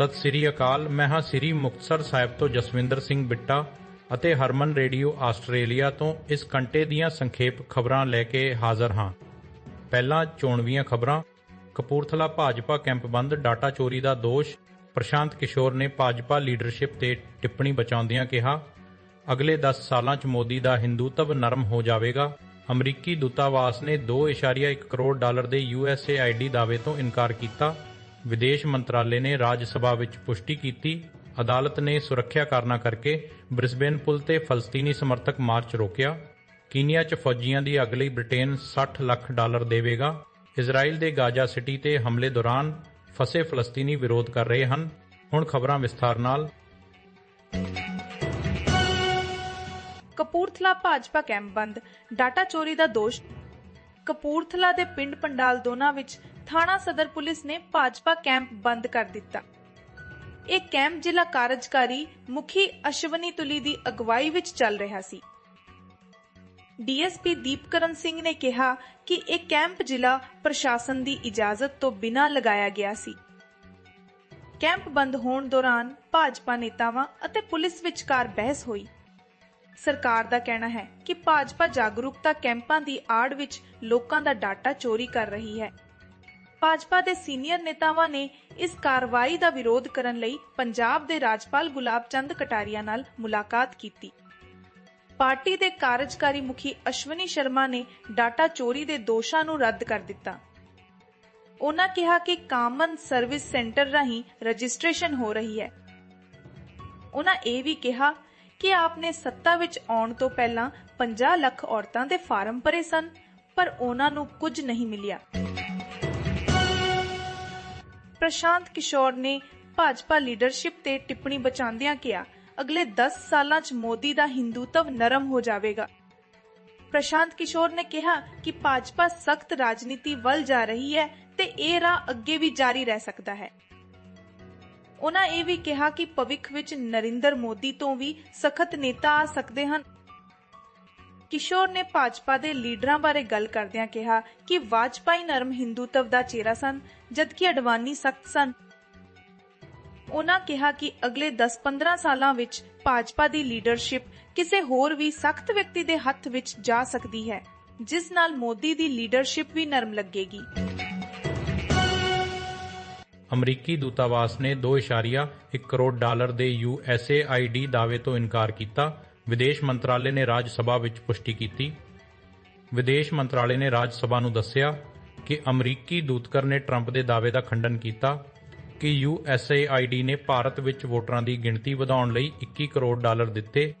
ਸਤਿ ਸ੍ਰੀ ਅਕਾਲ ਮੈਂ ਹਾਂ ਸ੍ਰੀ ਮੁਕਤਸਰ ਸਾਹਿਬ ਤੋਂ ਜਸਵਿੰਦਰ ਸਿੰਘ ਬਿੱਟਾ ਅਤੇ ਹਰਮਨ ਰੇਡੀਓ ਆਸਟ੍ਰੇਲੀਆ ਤੋਂ ਇਸ ਘੰਟੇ ਦੀਆਂ ਸੰਖੇਪ ਖਬਰਾਂ ਲੈ ਕੇ ਹਾਜ਼ਰ ਹਾਂ। ਪਹਿਲਾਂ ਚੋਣਵੀਆਂ ਖਬਰਾਂ। ਕਪੂਰਥਲਾ ਭਾਜਪਾ ਕੈਂਪ ਬੰਦ, ਡਾਟਾ ਚੋਰੀ ਦਾ ਦੋਸ਼। ਪ੍ਰਸ਼ਾਂਤ ਕਿਸ਼ੋਰ ਨੇ ਭਾਜਪਾ ਲੀਡਰਸ਼ਿਪ ਤੇ ਟਿੱਪਣੀ ਬਚਾਉਂਦਿਆਂ ਕਿਹਾ, ਅਗਲੇ 10 ਸਾਲਾਂ 'ਚ ਮੋਦੀ ਦਾ ਹਿੰਦੂਤਵ ਨਰਮ ਹੋ ਜਾਵੇਗਾ। ਅਮਰੀਕੀ ਦੂਤਾਵਾਸ ਨੇ 2.1 ਕਰੋੜ ਡਾਲਰ ਦੇ ਯੂਐਸਏਆਈਡੀ ਦਾਅਵੇ ਤੋਂ ਇਨਕਾਰ ਕੀਤਾ। ਵਿਦੇਸ਼ ਮੰਤਰਾਲੇ ਨੇ ਰਾਜ ਸਭਾ ਵਿੱਚ ਪੁਸ਼ਟੀ ਕੀਤੀ। ਅਦਾਲਤ ਨੇ ਸੁਰੱਖਿਆ ਕਾਰਨਾਂ ਕਰਕੇ ਬ੍ਰਿਸਬੇਨ ਪੁਲ ਤੇ ਫਲਸਤੀਨੀ ਸਮਰਥਕ ਮਾਰਚ ਰੋਕਿਆ। ਕੀਨੀਆ 'ਚ ਫੌਜੀਆਂ ਦੀ ਅਗਲੀ ਬ੍ਰਿਟੇਨ 60 ਲੱਖ ਡਾਲਰ ਦੇਵੇਗਾ। ਇਜ਼ਰਾਈਲ ਦੇ ਗਾਜ਼ਾ ਸਿਟੀ ਤੇ ਹਮਲੇ ਦੌਰਾਨ ਫਸੇ ਫਲਸਤੀਨੀ ਵਿਰੋਧ ਕਰ ਰਹੇ ਹਨ। ਹੁਣ ਖਬਰਾਂ ਵਿਸਥਾਰ ਨਾਲ। ਕਪੂਰਥਲਾ ਭਾਜਪਾ ਕੈਂਪ ਬੰਦ। ਡਾਟਾ ਚੋਰੀ ਦਾ ਦੋਸ਼। ਕਪੂਰਥਲਾ ਦੇ ਪਿੰਡ ਪੰਡਾਲ ਦੋਨਾ ਵਿੱਚ ਥਾਣਾ ਸਦਰ ਪੁਲਿਸ ਨੇ ਭਾਜਪਾ ਕੈਂਪ ਬੰਦ ਕਰ ਦਿੱਤਾ। ਇਹ ਕੈਂਪ ਜ਼ਿਲ੍ਹਾ ਕਾਰਜਕਾਰੀ ਮੁਖੀ ਅਸ਼ਵਨੀ ਤੁਲੀ ਦੀ ਅਗਵਾਈ ਵਿੱਚ ਚੱਲ ਰਿਹਾ ਸੀ। ਡੀਐਸਪੀ ਦੀਪਕਰਨ ਸਿੰਘ ਨੇ ਕਿਹਾ ਕਿ ਇਹ ਕੈਂਪ ਜ਼ਿਲ੍ਹਾ ਪ੍ਰਸ਼ਾਸਨ ਦੀ ਇਜਾਜ਼ਤ ਤੋਂ ਬਿਨਾਂ ਲਗਾਇਆ ਗਿਆ ਸੀ। ਕੈਂਪ ਬੰਦ ਹੋਣ ਦੌਰਾਨ ਭਾਜਪਾ ਨੇਤਾਵਾਂ ਅਤੇ ਪੁਲਿਸ ਵਿਚਕਾਰ ਬਹਿਸ ਹੋਈ। ਸਰਕਾਰ ਦਾ ਕਹਿਣਾ ਹੈ ਕਿ ਭਾਜਪਾ ਜਾਗਰੂਕਤਾ ਕੈਂਪਾਂ ਦੀ ਆੜ ਵਿੱਚ ਲੋਕਾਂ ਦਾ ਡਾਟਾ ਚੋਰੀ ਕਰ ਰਹੀ ਹੈ। ਭਾਜਪਾ ਦੇ ਸੀਨੀਅਰ ਨੇਤਾਵਾਂ ਨੇ ਇਸ ਕਾਰਵਾਈ ਦਾ ਵਿਰੋਧ ਕਰਨ ਲਈ ਪੰਜਾਬ ਦੇ ਰਾਜਪਾਲ ਗੁਲਾਬ ਚੰਦ ਕਟਾਰੀਆ ਨਾਲ ਮੁਲਾਕਾਤ ਕੀਤੀ। ਪਾਰਟੀ ਦੇ ਕਾਰਜਕਾਰੀ ਮੁਖੀ ਅਸ਼ਵਨੀ ਸ਼ਰਮਾ ਨੇ ਡਾਟਾ ਚੋਰੀ ਦੇ ਦੋਸ਼ਾਂ ਨੂੰ ਰੱਦ ਕਰ ਦਿੱਤਾ। ਉਹਨਾਂ ਕਿਹਾ ਕਿ ਕਾਮਨ ਸਰਵਿਸ ਸੈਂਟਰ ਰਾਹੀਂ ਰਜਿਸਟ੍ਰੇਸ਼ਨ ਹੋ ਰਹੀ ਹੈ। ਉਹਨਾਂ ਇਹ ਵੀ ਕਿਹਾ ਕਿ ਆਪਨੇ ਸੱਤਾ ਵਿੱਚ ਆਉਣ ਤੋਂ ਪਹਿਲਾਂ 50 ਲੱਖ ਔਰਤਾਂ ਦੇ ਫਾਰਮ ਭਰੇ ਸਨ, ਪਰ ਉਹਨਾਂ ਨੂੰ ਕੁਝ ਨਹੀਂ ਮਿਲਿਆ। ਪ੍ਰਸ਼ਾਂਤ ਕਿਸ਼ੋਰ ਨੇ ਭਾਜਪਾ ਲੀਡਰਸ਼ਿਪ ਤੇ ਟਿੱਪਣੀ ਬਚਾਉਂਦਿਆਂ ਕਿਹਾ, ਅਗਲੇ 10 ਸਾਲਾਂ 'ਚ ਮੋਦੀ ਦਾ ਹਿੰਦੂਤਵ ਨਰਮ ਹੋ ਜਾਵੇਗਾ। ਪ੍ਰਸ਼ਾਂਤ ਕਿਸ਼ੋਰ ਨੇ ਕਿਹਾ ਕਿ ਭਾਜਪਾ ਸਖਤ ਰਾਜਨੀਤੀ ਵੱਲ ਜਾ ਰਹੀ ਹੈ ਤੇ ਇਹ ਰਾਹ ਅੱਗੇ ਵੀ ਜਾਰੀ ਰਹਿ ਸਕਦਾ ਹੈ। ਉਹਨਾਂ ਇਹ ਵੀ ਕਿਹਾ ਕਿ ਭਵਿੱਖ ਵਿੱਚ ਨਰਿੰਦਰ ਮੋਦੀ ਤੋਂ ਵੀ ਸਖਤ ਨੇਤਾ ਆ ਸਕਦੇ ਹਨ। ਕਿਸ਼ੋਰ ਨੇ ਭਾਜਪਾ ਦੇ ਲੀਡਰਾਂ ਬਾਰੇ ਗੱਲ ਕਰਦਿਆਂ ਕਿਹਾ ਕਿ ਵਾਜਪਾਈ ਨਰਮ ਹਿੰਦੂਤਵ ਦਾ ਚਿਹਰਾ ਸਨ, ਜਦਕਿ ਅਡਵਾਨੀ ਸਖਤ ਸਨ। ਉਹਨਾਂ ਕਿਹਾ ਕਿ ਅਗਲੇ 10-15 ਸਾਲਾਂ ਵਿੱਚ ਭਾਜਪਾ ਦੀ ਲੀਡਰਸ਼ਿਪ ਕਿਸੇ ਹੋਰ ਵੀ ਸਖਤ ਵਿਅਕਤੀ ਦੇ ਹੱਥ ਵਿੱਚ ਜਾ ਸਕਦੀ ਹੈ, ਜਿਸ ਨਾਲ ਮੋਦੀ ਦੀ ਲੀਡਰਸ਼ਿਪ ਵੀ ਨਰਮ ਲੱਗੇਗੀ। ਅਮਰੀਕੀ ਦੂਤਾਵਾਸ ਨੇ 2.1 ਕਰੋੜ ਡਾਲਰ ਦੇ ਯੂਐਸਏਆਈਡੀ ਦਾਅਵੇ ਤੋਂ ਇਨਕਾਰ ਕੀਤਾ। ਵਿਦੇਸ਼ ਮੰਤਰਾਲੇ ਨੇ ਰਾਜ ਸਭਾ ਵਿੱਚ ਪੁਸ਼ਟੀ ਕੀਤੀ। ਵਿਦੇਸ਼ ਮੰਤਰਾਲੇ ਨੇ ਰਾਜ ਸਭਾ ਨੂੰ ਦੱਸਿਆ ਕਿ ਅਮਰੀਕੀ ਦੂਤਕਰ ਨੇ ਟਰੰਪ ਦੇ ਦਾਅਵੇ ਦਾ ਖੰਡਨ ਕੀਤਾ ਕਿ ਯੂਐਸਏਆਈਡੀ ਨੇ ਭਾਰਤ ਵਿੱਚ ਵੋਟਰਾਂ ਦੀ ਗਿਣਤੀ ਵਧਾਉਣ ਲਈ 21 ਕਰੋੜ ਡਾਲਰ ਦਿੱਤੇ।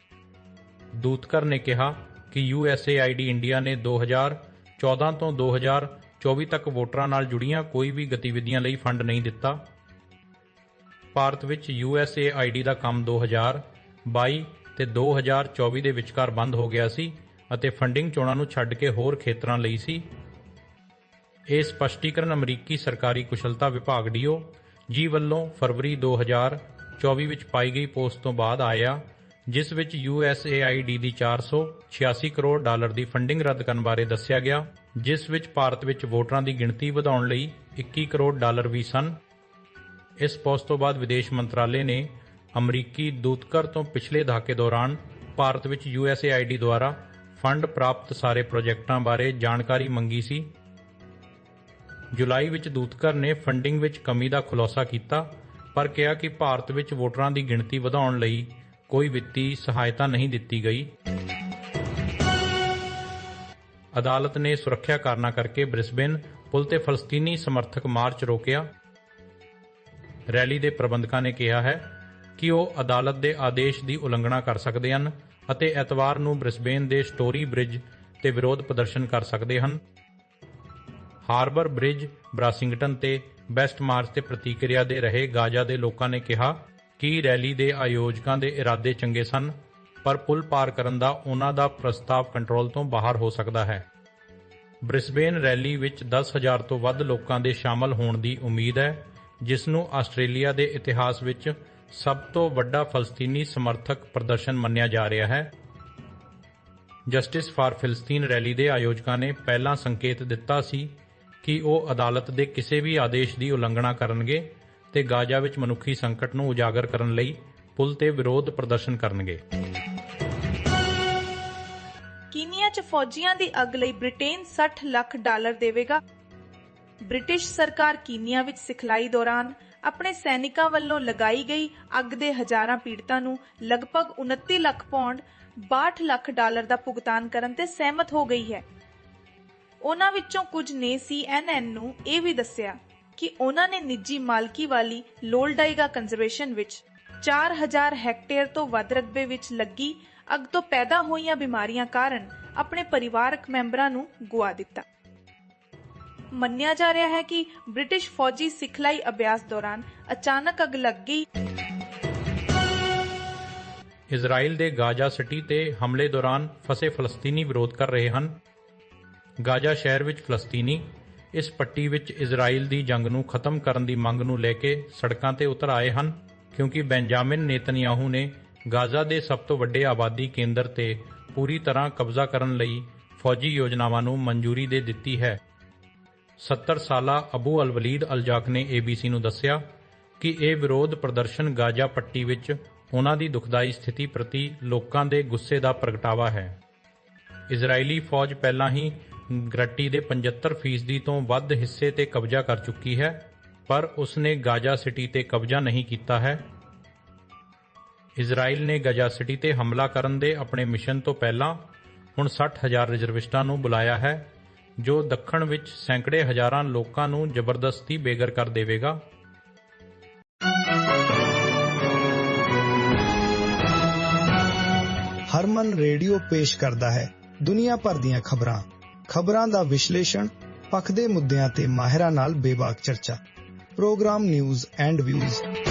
ਦੂਤਕਰ ਨੇ ਕਿਹਾ ਕਿ ਯੂਐਸਏਆਈਡੀ ਇੰਡੀਆ ਨੇ 2014 ਤੋਂ 2024 ਤੱਕ ਵੋਟਰਾਂ ਨਾਲ ਜੁੜੀਆਂ ਕੋਈ ਵੀ ਗਤੀਵਿਧੀਆਂ ਲਈ ਫੰਡ ਨਹੀਂ ਦਿੱਤਾ। ਭਾਰਤ ਵਿੱਚ ਯੂਐਸਏਆਈਡੀ ਦਾ ਕੰਮ 2022 ਤੇ 2024 ਦੇ ਵਿਚਕਾਰ ਬੰਦ ਹੋ ਗਿਆ ਸੀ ਅਤੇ ਫੰਡਿੰਗ ਚੋਣਾਂ ਨੂੰ ਛੱਡ ਕੇ ਹੋਰ ਖੇਤਰਾਂ ਲਈ ਸੀ। ਇਹ ਸਪਸ਼ਟੀਕਰਨ ਅਮਰੀਕੀ ਸਰਕਾਰੀ ਕੁਸ਼ਲਤਾ ਵਿਭਾਗ ਡੀਓ ਜੀ ਵੱਲੋਂ ਫਰਵਰੀ 2024 ਵਿੱਚ ਪਾਈ ਗਈ ਪੋਸਟ ਤੋਂ ਬਾਅਦ ਆਇਆ, ਜਿਸ ਵਿੱਚ USAID ਦੀ 486 ਕਰੋੜ ਡਾਲਰ ਦੀ ਫੰਡਿੰਗ ਰੱਦ ਕਰਨ ਬਾਰੇ ਦੱਸਿਆ ਗਿਆ, ਜਿਸ ਵਿੱਚ ਭਾਰਤ ਵਿੱਚ ਵੋਟਰਾਂ ਦੀ ਗਿਣਤੀ ਵਧਾਉਣ ਲਈ 21 ਕਰੋੜ ਡਾਲਰ ਵੀ ਸਨ। ਇਸ ਪੋਸਟ ਤੋਂ ਬਾਅਦ ਵਿਦੇਸ਼ ਮੰਤਰਾਲੇ ਨੇ ਅਮਰੀਕੀ ਦੂਤਕਰ ਤੋਂ ਪਿਛਲੇ ਦਹਾਕੇ ਦੌਰਾਨ ਭਾਰਤ ਵਿੱਚ USAID ਦੁਆਰਾ ਫੰਡ ਪ੍ਰਾਪਤ ਸਾਰੇ ਪ੍ਰੋਜੈਕਟਾਂ ਬਾਰੇ ਜਾਣਕਾਰੀ ਮੰਗੀ ਸੀ। ਜੁਲਾਈ ਵਿੱਚ ਦੂਤਕਰ ਨੇ ਫੰਡਿੰਗ ਵਿੱਚ ਕਮੀ ਦਾ ਖੁਲਾਸਾ ਕੀਤਾ, ਪਰ ਕਿਹਾ ਕਿ ਭਾਰਤ ਵਿੱਚ ਵੋਟਰਾਂ ਦੀ ਗਿਣਤੀ ਵਧਾਉਣ ਲਈ ਕੋਈ ਵਿੱਤੀ ਸਹਾਇਤਾ ਨਹੀਂ ਦਿੱਤੀ ਗਈ। ਅਦਾਲਤ ਨੇ ਸੁਰੱਖਿਆ ਕਾਰਨਾਂ ਕਰਕੇ ਬ੍ਰਿਸਬੇਨ ਪੁਲ ਤੇ ਫਲਸਤੀਨੀ ਸਮਰਥਕ ਮਾਰਚ ਰੋਕਿਆ। ਰੈਲੀ ਦੇ ਪ੍ਰਬੰਧਕਾਂ ਨੇ ਕਿਹਾ ਹੈ ਕਿ ਉਹ ਅਦਾਲਤ ਦੇ ਆਦੇਸ਼ ਦੀ ਉਲੰਘਣਾ ਕਰ ਸਕਦੇ ਹਨ ਅਤੇ ਐਤਵਾਰ ਨੂੰ ਬ੍ਰਿਸਬੇਨ ਦੇ ਸਟੋਰੀ ਬ੍ਰਿਜ ਤੇ ਵਿਰੋਧ ਪ੍ਰਦਰਸ਼ਨ ਕਰ ਸਕਦੇ ਹਨ। ਹਾਰਬਰ ਬ੍ਰਿਜ, ਬ੍ਰਾਸਿੰਗਟਨ ਤੇ ਬੈਸਟ ਮਾਰਚ ਤੇ ਪ੍ਰਤੀਕਿਰਿਆ ਦੇ ਰਹੇ ਗਾਜ਼ਾ ਦੇ ਲੋਕਾਂ ਨੇ ਕਿਹਾ ਕਿ ਰੈਲੀ ਦੇ ਆਯੋਜਕਾਂ ਦੇ ਇਰਾਦੇ ਚੰਗੇ ਸਨ, ਪਰ ਪੁਲ ਪਾਰ ਕਰਨ ਦਾ ਉਹਨਾਂ ਦਾ ਪ੍ਰਸਤਾਵ ਕੰਟਰੋਲ ਤੋਂ ਬਾਹਰ ਹੋ ਸਕਦਾ ਹੈ। ਬ੍ਰਿਸਬੇਨ ਰੈਲੀ ਵਿੱਚ 10000 ਤੋਂ ਵੱਧ ਲੋਕਾਂ ਦੇ ਸ਼ਾਮਲ ਹੋਣ ਦੀ ਉਮੀਦ ਹੈ, ਜਿਸ ਨੂੰ ਆਸਟ੍ਰੇਲੀਆ ਦੇ ਇਤਿਹਾਸ ਵਿੱਚ ਸਭ ਤੋਂ ਵੱਡਾ ਫਲਸਤੀਨੀ ਸਮਰਥਕ ਪ੍ਰਦਰਸ਼ਨ ਮੰਨਿਆ ਜਾ ਰਿਹਾ ਹੈ। ਜਸਟਿਸ ਫਾਰ ਫਿਲਸਤੀਨ ਰੈਲੀ ਦੇ ਆਯੋਜਕਾਂ ਨੇ ਪਹਿਲਾਂ ਸੰਕੇਤ ਦਿੱਤਾ ਸੀ ਕਿ ਉਹ ਅਦਾਲਤ ਦੇ ਕਿਸੇ ਵੀ ਆਦੇਸ਼ ਦੀ ਉਲੰਘਣਾ ਕਰਨਗੇ ਤੇ ਗਾਜ਼ਾ ਵਿੱਚ ਮਨੁੱਖੀ ਸੰਕਟ ਨੂੰ ਉਜਾਗਰ ਕਰਨ ਲਈ ਪੁਲ ਤੇ ਵਿਰੋਧ ਪ੍ਰਦਰਸ਼ਨ ਕਰਨਗੇ। ਕੀਨੀਆ 'ਚ ਫੌਜੀਆਂ ਦੀ ਅੱਗ ਲਈ ਬ੍ਰਿਟੇਨ 60 ਲੱਖ ਡਾਲਰ ਦੇਵੇਗਾ। ਬ੍ਰਿਟਿਸ਼ ਸਰਕਾਰ ਕੀਨੀਆ ਵਿੱਚ ਸਿਖਲਾਈ ਦੌਰਾਨ ਆਪਣੇ ਸੈਨਿਕਾਂ ਵੱਲੋਂ ਲਗਾਈ ਗਈ ਅੱਗ ਦੇ ਹਜ਼ਾਰਾਂ ਪੀੜਤਾਂ ਨੂੰ ਲਗਭਗ 29 ਲੱਖ ਪੌਂਡ 62 ਲੱਖ ਡਾਲਰ ਦਾ ਭੁਗਤਾਨ ਕਰਨ ਤੇ ਸਹਿਮਤ ਹੋ ਗਈ ਹੈ। ਉਹਨਾਂ ਵਿੱਚੋਂ ਕੁਝ ਨੇ CNN ਨੂੰ ਇਹ ਵੀ ਦੱਸਿਆ ਕਿ ਉਹਨਾਂ ਨੇ ਨਿੱਜੀ ਮਾਲਕੀ ਵਾਲੀ ਲੋਲਡਾਈਗਾ ਕੰਜ਼ਰਵੇਸ਼ਨ ਵਿੱਚ 4000 ਹੈਕਟੇਅਰ ਤੋਂ ਵੱਧ ਰਕਬੇ ਵਿੱਚ ਲੱਗੀ ਅੱਗ ਤੋਂ ਪੈਦਾ ਹੋਈਆਂ ਬਿਮਾਰੀਆਂ ਕਾਰਨ ਆਪਣੇ ਪਰਿਵਾਰਕ ਮੈਂਬਰਾਂ ਨੂੰ ਗੁਆ ਦਿੱਤਾ। ਮੰਨਿਆ ਜਾ ਰਿਹਾ ਹੈ ਕਿ ਬ੍ਰਿਟਿਸ਼ ਫੌਜੀ ਸਿਖਲਾਈ ਅਭਿਆਸ ਦੌਰਾਨ ਅਚਾਨਕ ਅੱਗ ਲੱਗ ਗਈ। ਇਜ਼ਰਾਈਲ ਦੇ ਗਾਜ਼ਾ ਸਿਟੀ ਤੇ ਹਮਲੇ ਦੌਰਾਨ ਫਸੇ ਫਲਸਤੀਨੀ ਵਿਰੋਧ ਕਰ ਰਹੇ ਹਨ। ਗਾਜ਼ਾ ਸ਼ਹਿਰ ਵਿੱਚ ਫਲਸਤੀਨੀ ਇਸ ਪੱਟੀ ਵਿੱਚ ਇਜ਼ਰਾਈਲ ਦੀ ਜੰਗ ਨੂੰ ਖਤਮ ਕਰਨ ਦੀ ਮੰਗ ਨੂੰ ਲੈ ਕੇ ਸੜਕਾਂ ਤੇ ਉਤਰ ਆਏ ਹਨ, ਕਿਉਂਕਿ ਬੈਂਜਾਮਿਨ ਨੇਤਨਯਾਹੂ ਨੇ ਗਾਜ਼ਾ ਦੇ ਸਭ ਤੋਂ ਵੱਡੇ ਆਬਾਦੀ ਕੇਂਦਰ ਤੇ ਪੂਰੀ ਤਰ੍ਹਾਂ ਕਬਜ਼ਾ ਕਰਨ ਲਈ ਫੌਜੀ ਯੋਜਨਾਵਾਂ ਨੂੰ ਮਨਜ਼ੂਰੀ ਦੇ ਦਿੱਤੀ ਹੈ। 70 ਸਾਲਾ ਅਬੂ ਅਲ ਵਲੀਦ ਅਲ ਜਾਕ ਨੇ ABC ਨੂੰ ਦੱਸਿਆ ਕਿ ਇਹ ਵਿਰੋਧ ਪ੍ਰਦਰਸ਼ਨ ਗਾਜ਼ਾ ਪੱਟੀ ਵਿੱਚ ਉਹਨਾਂ ਦੀ ਦੁਖਦਾਈ ਸਥਿਤੀ ਪ੍ਰਤੀ ਲੋਕਾਂ ਦੇ ਗੁੱਸੇ ਦਾ ਪ੍ਰਗਟਾਵਾ ਹੈ। ਇਜ਼ਰਾਈਲੀ ਫੌਜ ਪਹਿਲਾਂ ਹੀ ਗ੍ਰੱਟੀ ਦੇ 75% ਤੋਂ ਵੱਧ ਹਿੱਸੇ ਤੇ ਕਬਜ਼ਾ ਕਰ ਚੁੱਕੀ ਹੈ, ਪਰ ਉਸਨੇ ਗਾਜ਼ਾ ਸਿਟੀ ਤੇ ਕਬਜ਼ਾ ਨਹੀਂ ਕੀਤਾ ਹੈ। ਇਜ਼ਰਾਈਲ ਨੇ ਗਾਜ਼ਾ ਸਿਟੀ ਤੇ ਹਮਲਾ ਕਰਨ ਦੇ ਆਪਣੇ ਮਿਸ਼ਨ ਤੋਂ ਪਹਿਲਾਂ ਹੁਣ 60000 ਰਿਜ਼ਰਵਿਸਟਾਂ ਨੂੰ ਬੁਲਾਇਆ ਹੈ। ਜੋ ਦੱਖਣ ਵਿੱਚ ਸੈਂਕੜੇ ਹਜ਼ਾਰਾਂ ਲੋਕਾਂ ਨੂੰ ਜ਼ਬਰਦਸਤੀ ਬੇਘਰ ਕਰ ਦੇਵੇਗਾ। ਹਰਮਨ ਰੇਡੀਓ ਪੇਸ਼ ਕਰਦਾ ਹੈ ਦੁਨੀਆ ਭਰ ਦੀਆਂ ਖਬਰਾਂ। ਖਬਰਾਂ ਦਾ ਵਿਸ਼ਲੇਸ਼ਣ, ਪੱਖ ਦੇ ਮੁੱਦਿਆਂ ਤੇ ਮਾਹਿਰਾਂ ਨਾਲ ਬੇਬਾਕ ਚਰਚਾ। Programme news and views.